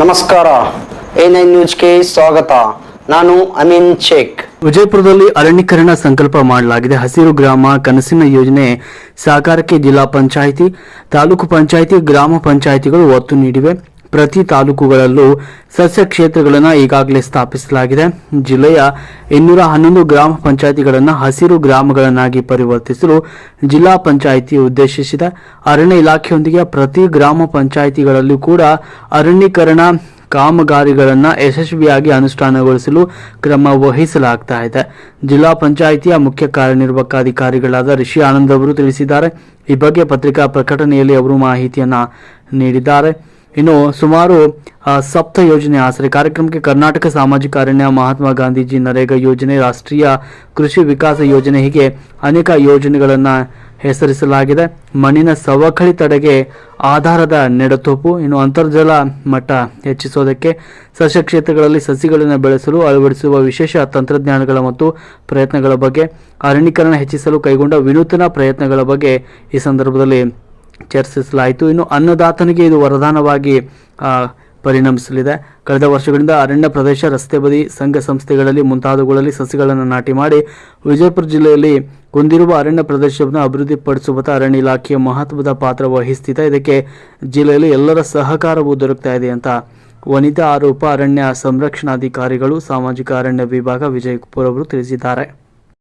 ನಮಸ್ಕಾರ. A nine ನ್ಯೂಸ್ಗೆ ಸ್ವಾಗತ. ನಾನು ಅಮೀನ್ ಶೇಖ್. ವಿಜಯಪುರದಲ್ಲಿ ಅರಣ್ಯೀಕರಣ ಸಂಕಲ್ಪ ಮಾಡಲಾಗಿದೆ. ಹಸಿರು ಗ್ರಾಮ ಕನಸಿನ ಯೋಜನೆ ಸಾಕಾರಕ್ಕೆ ಜಿಲ್ಲಾ ಪಂಚಾಯಿತಿ, ತಾಲೂಕು ಪಂಚಾಯಿತಿ, ಗ್ರಾಮ ಪಂಚಾಯಿತಿಗಳು ಒತ್ತು ನೀಡಿವೆ. ಪ್ರತಿ ತಾಲೂಕುಗಳಲ್ಲೂ ಸಸ್ಯ ಕ್ಷೇತ್ರಗಳನ್ನು ಈಗಾಗಲೇ ಸ್ಥಾಪಿಸಲಾಗಿದೆ. ಜಿಲ್ಲೆಯ ಇನ್ನೂರ ಹನ್ನೊಂದು ಗ್ರಾಮ ಪಂಚಾಯಿತಿಗಳನ್ನು ಹಸಿರು ಗ್ರಾಮಗಳನ್ನಾಗಿ ಪರಿವರ್ತಿಸಲು ಜಿಲ್ಲಾ ಪಂಚಾಯಿತಿ ಉದ್ದೇಶಿಸಿದೆ. ಅರಣ್ಯ ಇಲಾಖೆಯೊಂದಿಗೆ ಪ್ರತಿ ಗ್ರಾಮ ಪಂಚಾಯಿತಿಗಳಲ್ಲೂ ಕೂಡ ಅರಣ್ಯೀಕರಣ ಕಾಮಗಾರಿಗಳನ್ನು ಯಶಸ್ವಿಯಾಗಿ ಅನುಷ್ಠಾನಗೊಳಿಸಲು ಕ್ರಮ ವಹಿಸಲಾಗ್ತಾ ಇದೆ. ಜಿಲ್ಲಾ ಪಂಚಾಯಿತಿಯ ಮುಖ್ಯ ಕಾರ್ಯನಿರ್ವಾಹಕ ರಿಷಿ ಆನಂದ್ ಅವರು ತಿಳಿಸಿದ್ದಾರೆ. ಈ ಬಗ್ಗೆ ಪತ್ರಿಕಾ ಪ್ರಕಟಣೆಯಲ್ಲಿ ಅವರು ಮಾಹಿತಿಯನ್ನು ನೀಡಿದ್ದಾರೆ. ಇನ್ನು ಸುಮಾರು ಸಪ್ತ ಯೋಜನೆ ಆಸರೆ. ಕಾರ್ಯಕ್ರಮಕ್ಕೆ ಕರ್ನಾಟಕ ಸಾಮಾಜಿಕ ಅರಣ್ಯ, ಮಹಾತ್ಮ ಗಾಂಧೀಜಿ ನರೇಗಾ ಯೋಜನೆ, ರಾಷ್ಟ್ರೀಯ ಕೃಷಿ ವಿಕಾಸ ಯೋಜನೆ ಹೀಗೆ ಅನೇಕ ಯೋಜನೆಗಳನ್ನು ಹೆಸರಿಸಲಾಗಿದೆ. ಮಣ್ಣಿನ ಸವಕಳಿ ತಡೆಗೆ ಆಧಾರದ ನೆಡತೋಪು ಇನ್ನು ಅಂತರ್ಜಲ ಮಟ್ಟ ಹೆಚ್ಚಿಸೋದಕ್ಕೆ ಸಸ್ಯ ಕ್ಷೇತ್ರಗಳಲ್ಲಿ ಸಸಿಗಳನ್ನು ಬೆಳೆಸಲು ಅಳವಡಿಸುವ ವಿಶೇಷ ತಂತ್ರಜ್ಞಾನಗಳ ಮತ್ತು ಪ್ರಯತ್ನಗಳ ಬಗ್ಗೆ ಅರಣ್ಯೀಕರಣ ಹೆಚ್ಚಿಸಲು ಕೈಗೊಂಡ ವಿನೂತನ ಪ್ರಯತ್ನಗಳ ಬಗ್ಗೆ ಈ ಸಂದರ್ಭದಲ್ಲಿ ಚರ್ಚಿಸಲಾಯಿತು. ಇನ್ನು ಅನ್ನದಾತನಿಗೆ ಇದು ವರದಾನವಾಗಿ ಪರಿಣಮಿಸಲಿದೆ. ಕಳೆದ ವರ್ಷಗಳಿಂದ ಅರಣ್ಯ ಪ್ರದೇಶ, ರಸ್ತೆ ಬದಿ, ಸಂಘ ಸಂಸ್ಥೆಗಳಲ್ಲಿ ಮುಂತಾದವುಗಳಲ್ಲಿ ಸಸಿಗಳನ್ನು ನಾಟಿ ಮಾಡಿ ವಿಜಯಪುರ ಜಿಲ್ಲೆಯಲ್ಲಿ ಕುಂದಿರುವ ಅರಣ್ಯ ಪ್ರದೇಶವನ್ನು ಅಭಿವೃದ್ಧಿಪಡಿಸುವತ್ತ ಅರಣ್ಯ ಇಲಾಖೆಯ ಮಹತ್ವದ ಪಾತ್ರ ವಹಿಸ್ತಿದೆ. ಇದಕ್ಕೆ ಜಿಲ್ಲೆಯಲ್ಲಿ ಎಲ್ಲರ ಸಹಕಾರವೂ ದೊರಕ್ತಾ ಇದೆ ಅಂತ ವನಿತಾ ಆರೋಪ. ಅರಣ್ಯ ಸಂರಕ್ಷಣಾಧಿಕಾರಿಗಳು, ಸಾಮಾಜಿಕ ಅರಣ್ಯ ವಿಭಾಗ ವಿಜಯಪುರ ಅವರು ತಿಳಿಸಿದ್ದಾರೆ.